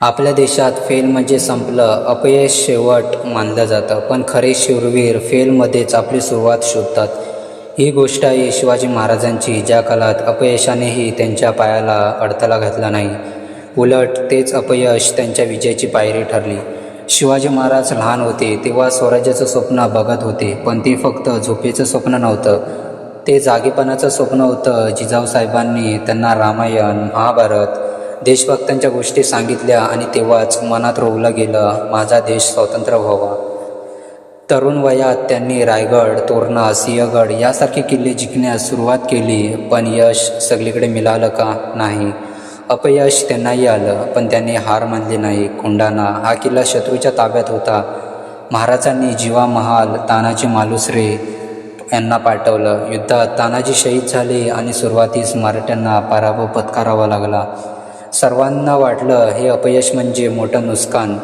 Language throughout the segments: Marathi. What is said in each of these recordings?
आपल्या देशात फेल म्हणजे संपलं अपयश शेवट मानलं जातं. पण खरे शूरवीर फेलमध्येच आपली सुरुवात शोधतात. ही गोष्ट आहे शिवाजी महाराजांची ज्या काळात अपयशानेही त्यांच्या पायाला अडथळा घातला नाही. उलट तेच अपयश त्यांच्या विजयाची पायरी ठरली. शिवाजी महाराज लहान होते तेव्हा स्वराज्याचं स्वप्न बघत होते पण ते फक्त झोपेचं स्वप्न नव्हतं. ते जागेपणाचं स्वप्न होतं जिजाऊ साहेबांनी त्यांना रामायण महाभारत देशभक्तांच्या गोष्टी सांगितल्या आणि तेव्हाच मनात रोवलं गेलं माझा देश स्वतंत्र व्हावा. तरुण वयात त्यांनी रायगड तोरणा सिंहगड यासारखे किल्ले जिंकण्यास सुरुवात केली पण यश सगळीकडे मिळालं का? नाही. अपयश त्यांनाही आलं पण त्यांनी हार मानली नाही कोंडाणा हा किल्ला शत्रूच्या ताब्यात होता. महाराजांनी जीवा महाल तानाजी मालुसरे यांना पाठवलं. युद्धात तानाजी शहीद झाले आणि सुरुवातीस मराठ्यांना पराभव पत्करावा लागला. सर्वांना वाटलं हे अपयश म्हणजे मोठं नुकसान.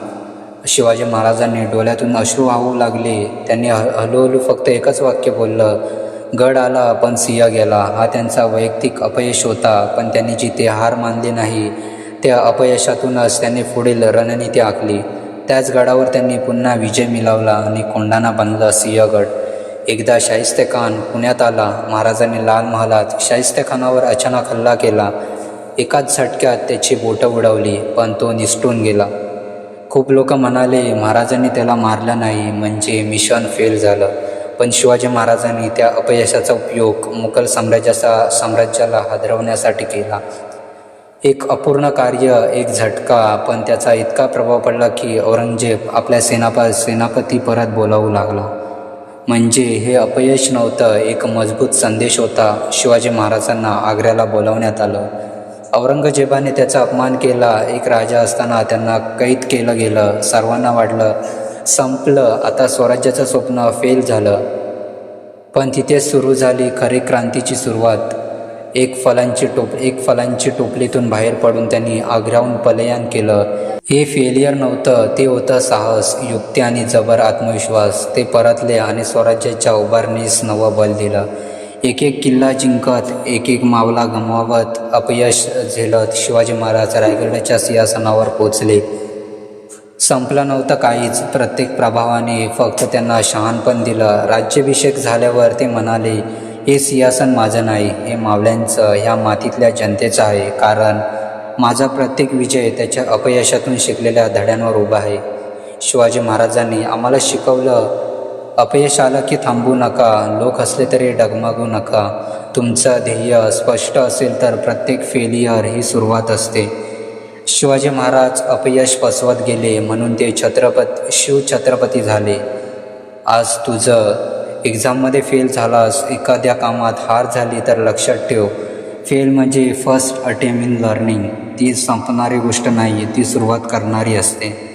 शिवाजी महाराजांनी डोळ्यातून अश्रू वाहू लागले. त्यांनी ह हळूहळू फक्त एकच वाक्य बोललं गड आला पण सिंह गेला. हा त्यांचा वैयक्तिक अपयश होता पण त्यांनी जिथे हार मानली नाही त्या अपयशातूनच त्यांनी पुढील रणनीती आखली. त्याच गडावर त्यांनी पुन्हा विजय मिळवला आणि कोंडाना बांधला सिंहगड. एकदा शाहिस्ते खान पुण्यात आला. महाराजांनी लाल महालात शाहिस्ते खानावर अचानक हल्ला केला. एकाच झटक्यात त्याची बोटं उडवली पण तो निसटून गेला. खूप लोक म्हणाले महाराजांनी त्याला मारलं नाही म्हणजे मिशन फेल झालं. पण शिवाजी महाराजांनी त्या अपयशाचा उपयोग मुघल साम्राज्याचा साम्राज्याला हादरवण्यासाठी केला. एक अपूर्ण कार्य एक झटका पण त्याचा इतका प्रभाव पडला की औरंगजेब आपल्या सेनाप सेनापती परत बोलावू लागला. म्हणजे हे अपयश नव्हतं एक मजबूत संदेश होता शिवाजी महाराजांना आग्र्याला बोलावण्यात आलं. औरंगजेबाने त्याचा अपमान केला. एक राजा असताना त्यांना कैद केलं गेलं. सर्वांना वाटलं संपलं. आता स्वराज्याचं स्वप्न फेल झालं. पण तिथेच सुरू झाली खरी क्रांतीची सुरुवात. एक फलांची टोप एक फलांची टोपलीतून बाहेर पडून त्यांनी आग्र्याहून पलयान केलं. हे फेलियर नव्हतं. ते होतं साहस युक्ती आणि जबर आत्मविश्वास. ते परतले आणि स्वराज्याच्या उभारणीस नवं बल दिलं. एक एक किल्ला जिंकत एक एक मावला गमावत अपयश झेलत शिवाजी महाराज रायगडाच्या सिंहासनावर पोचले संपलं नव्हतं काहीच. प्रत्येक प्रभावाने फक्त त्यांना शहाणपण दिलं. राज्याभिषेक झाल्यावर ते म्हणाले हे सिंहासन माझं नाही हे मावल्यांचं ह्या मातीतल्या जनतेचं आहे. कारण माझा प्रत्येक विजय त्याच्या अपयशातून शिकलेल्या धड्यांवर उभा आहे. शिवाजी महाराजांनी आम्हाला शिकवलं अपयश आलं की थांबू नका लोक असले तरी डगमगू नका. तुमचं ध्येय स्पष्ट असेल तर प्रत्येक फेलियर ही सुरुवात असते. शिवाजी महाराज अपयश पसवत गेले म्हणून ते छत्रपत शिवछत्रपती झाले. आज तुझं एक्झाममध्ये फेल झालास एखाद्या कामात हार झाली तर लक्षात ठेव. फेल म्हणजे फर्स्ट अटेम्प इन लर्निंग ती संपणारी गोष्ट नाही ती सुरुवात करणारी असते.